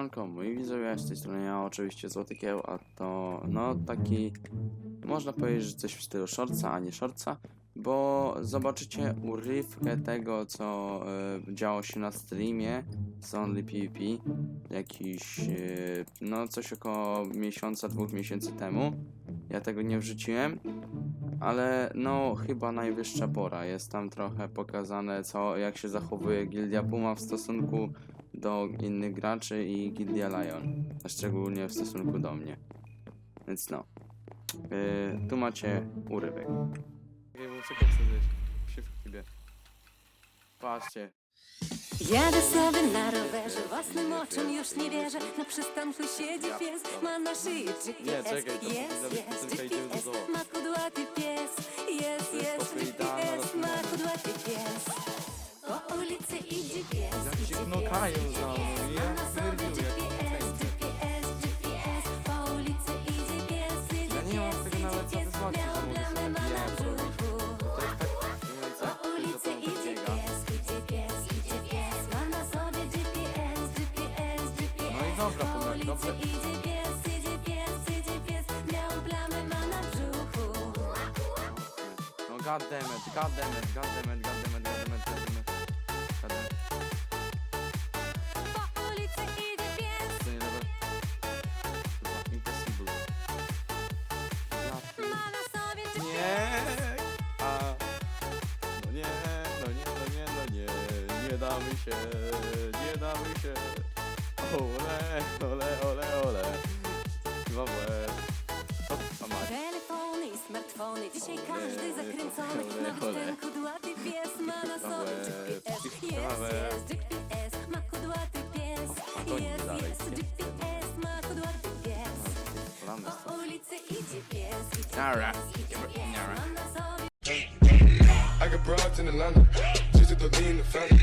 Siemanko, moi widzowie, z tej strony ja oczywiście Złoty Kieł, a to no taki, można powiedzieć, że coś w stylu shortsa, a nie shortsa, bo zobaczycie urywkę tego, co e, działo się na streamie z Only PvP, jakiś, e, no coś około miesiąca, dwóch miesięcy temu. Ja tego nie wrzuciłem, ale no chyba najwyższa pora. Jest tam trochę pokazane, co, jak się zachowuje Gildia Puma w stosunku do innych graczy i Gildia Lion, a szczególnie w stosunku do mnie. Więc no. Yy, tu macie urywek. Patrzcie. Jadę sobie na rowerze, własnym oczom już nie wierzę. Na przystanku siedzi pies, ma na szyi GPS Nie, czekaj, to Jest, jest, GPS, ma kudłaty pies. Jest, jest GPS, ma kudłaty pies. Po ulicy idzie pies, Idzie pies. ja idzie Ja nie mam pies, tego nawet satysfakcji, że plamy, sobie robić. brzuchu To jest tak GPS, GPS, GPS No i dobra, ulicy dobrze. No goddammit, goddammit, goddammit. Goddammit. Nie damy się, nie damy się. Ole, ole, ole, ole. Chyba łeb. A. Telefony i smartfony, dzisiaj każdy zakręcony Nawet ten kudłaty pies ma na sobie GPS Jest, jest GPS, ma kudłaty pies Jest, jest. GPS, ma kudłaty pies Po ulicy idzie pies, idzie Nara. pies, idzie pies Nara. Ma na sobie I got broads in Atlanta, just to lean the family.